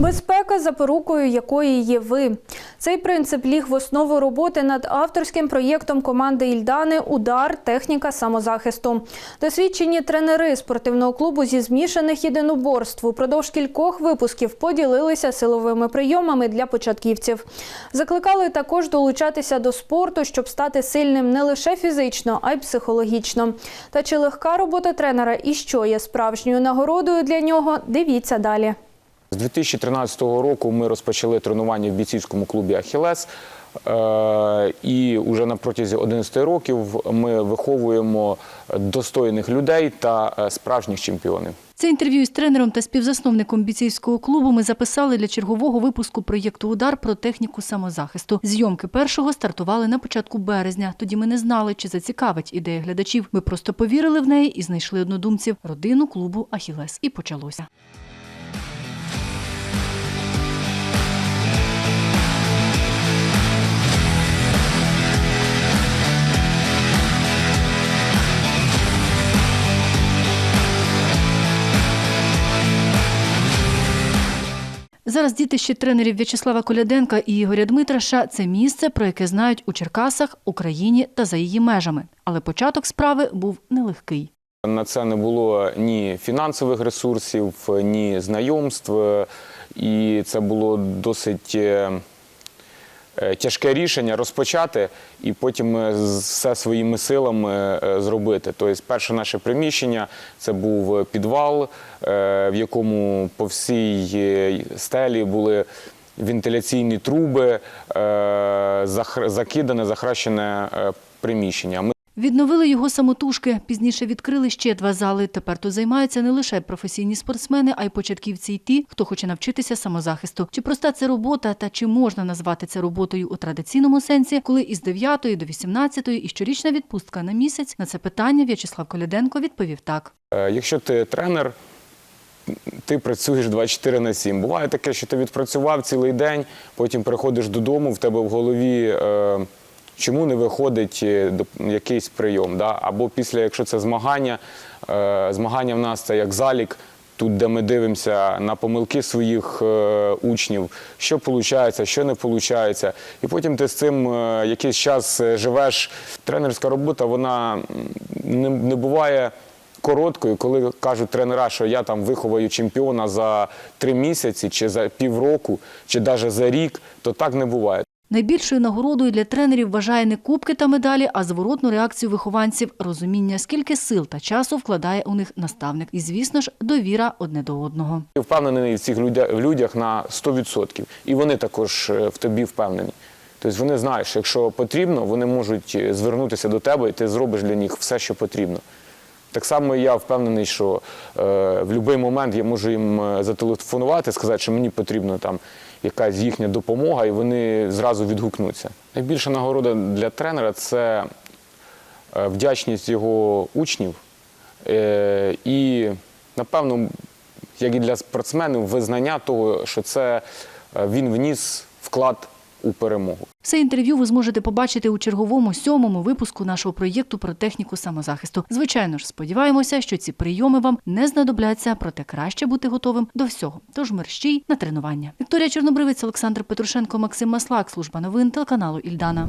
Безпека запорукою якої є ви. Цей принцип ліг в основу роботи над авторським проєктом команди Ільдани Удар техніка самозахисту. Досвідчені тренери спортивного клубу зі змішаних єдиноборств упродовж кількох випусків поділилися силовими прийомами для початківців. Закликали також долучатися до спорту, щоб стати сильним не лише фізично, а й психологічно. Та чи легка робота тренера і що є справжньою нагородою для нього? Дивіться далі. З 2013 року ми розпочали тренування в бійцівському клубі Ахілес. Е, І вже на протязі 11 років ми виховуємо достойних людей та е, справжніх чемпіонів. Це інтерв'ю із тренером та співзасновником бійцівського клубу ми записали для чергового випуску проєкту Удар про техніку самозахисту. Зйомки першого стартували на початку березня. Тоді ми не знали, чи зацікавить ідея глядачів. Ми просто повірили в неї і знайшли однодумців родину клубу Ахілес. І почалося. Зараз дітище тренерів В'ячеслава Коляденка і Ігоря Дмитраша це місце, про яке знають у Черкасах, Україні та за її межами. Але початок справи був нелегкий. На це не було ні фінансових ресурсів, ні знайомств, і це було досить е, тяжке рішення розпочати і потім е, все своїми силами е, зробити. Тобто, перше наше приміщення це був підвал, е, в якому по всій е, стелі були. Вентиляційні труби, е, закидане, захращене е, приміщення. Відновили його самотужки. Пізніше відкрили ще два зали. Тепер тут займаються не лише професійні спортсмени, а й початківці й ті, хто хоче навчитися самозахисту. Чи проста це робота, та чи можна назвати це роботою у традиційному сенсі, коли із 9 до 18 і щорічна відпустка на місяць на це питання В'ячеслав Коляденко відповів так. Е, Якщо ти тренер, ти працюєш 24 на 7. Буває таке, що ти відпрацював цілий день, потім приходиш додому, в тебе в голові. Е, Чому не виходить е, якийсь прийом? Да? Або після, якщо це змагання, е, змагання в нас це як залік, тут, де ми дивимося на помилки своїх е, учнів, що виходить, що не виходить. І потім ти з цим якийсь час живеш. Тренерська робота, вона не, не буває короткою, коли кажуть тренера, що я там виховаю чемпіона за три місяці, чи за півроку, чи навіть за рік, то так не буває. Найбільшою нагородою для тренерів вважає не кубки та медалі, а зворотну реакцію вихованців, розуміння, скільки сил та часу вкладає у них наставник. І, звісно ж, довіра одне до одного. Я впевнений в цих людях, на 100%. І вони також е, в тобі впевнені. Тобто вони знають, що якщо потрібно, вони можуть е, звернутися до тебе, і ти зробиш для них все, що потрібно. Так само я впевнений, що е, в будь-який момент я можу їм е, зателефонувати, сказати, що мені потрібна там якась їхня допомога, і вони зразу відгукнуться. Найбільша нагорода для тренера це е, вдячність його учнів е, і, напевно, як і для спортсменів, визнання того, що це е, він вніс вклад у перемогу. Все інтерв'ю ви зможете побачити у черговому сьомому випуску нашого проєкту про техніку самозахисту. Звичайно ж, сподіваємося, що ці прийоми вам не знадобляться, проте краще бути готовим до всього. Тож мерщій на тренування. Вікторія Чорнобривець, Олександр Петрушенко, Максим Маслак, служба новин телеканалу Ільдана.